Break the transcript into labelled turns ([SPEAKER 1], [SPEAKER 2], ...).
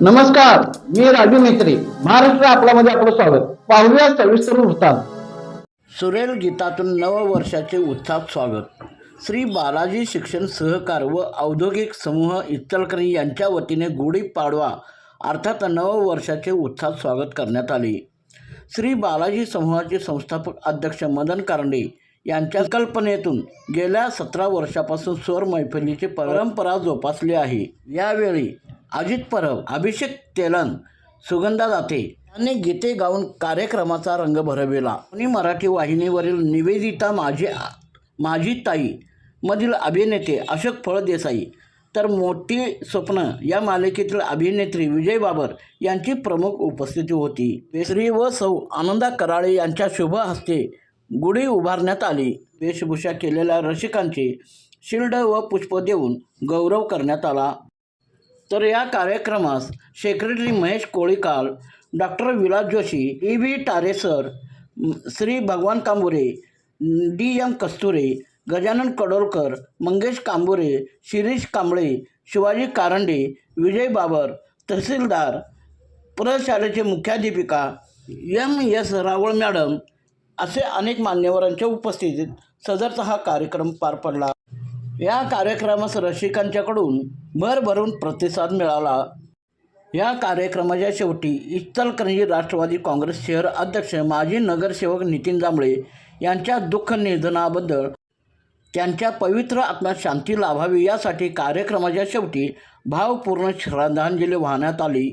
[SPEAKER 1] नमस्कार मी राजू मेत्री महाराष्ट्र आपल्यामध्ये आपलं स्वागत. पाहूया सविस्तर वृत्तांत.
[SPEAKER 2] सुरेल गीतातून नववर्षाचे उत्साहात स्वागत. श्री बालाजी शिक्षण सहकार व औद्योगिक समूह इत्तलकरी यांच्या वतीने गुढीपाडवा अर्थात नववर्षाचे उत्साहात स्वागत करण्यात आले. श्री बालाजी समूहाचे संस्थापक अध्यक्ष मदन कारंडे यांच्या कल्पनेतून गेल्या सतरा वर्षापासून स्वर मैफिलीची परंपरा जोपासली आहे. यावेळी अजित परब अभिषेक तेलन सुगंधा दाते यांनी गीते गाऊन कार्यक्रमाचा रंग भरविला. आणि मराठी वाहिनीवरील निवेदिता माझी माझी ताई मधील अभिनेते अशोक फळदेसाई तर मोठी स्वप्न या मालिकेतील अभिनेत्री विजय बाबर यांची प्रमुख उपस्थिती होती. श्री व सौ आनंदा कराळे यांच्या शुभ हस्ते गुढी उभारण्यात आली. वेशभूषा केलेल्या रसिकांचे शिल्ड व पुष्प देऊन गौरव करण्यात आला. तर या कार्यक्रमास secretary Mahesh Kolikal doctor Vilas Joshi E V टारेसर Shri Bhagwan Kambure D M Kasture Gajanan Kadolkar Mangesh Kambure Shirish Kamble Shivaji Karande Vijay Babar तहसीलदार प्रशालेचे मुख्याध्यापिका एम एस रावळ मॅडम असे अनेक मान्यवरांच्या उपस्थितीत सदरचा हा कार्यक्रम पार पडला. या कार्यक्रमास रसिकांच्याकडून भरभरून प्रतिसाद मिळाला. या कार्यक्रमाच्या शेवटी इचलकरंजी राष्ट्रवादी काँग्रेस शहर अध्यक्ष माजी नगरसेवक नितीन जांभळे यांच्या दुःख निधनाबद्दल त्यांच्या पवित्र आत्म्यात शांती लाभावी यासाठी कार्यक्रमाच्या शेवटी भावपूर्ण श्रद्धांजली वाहण्यात आली.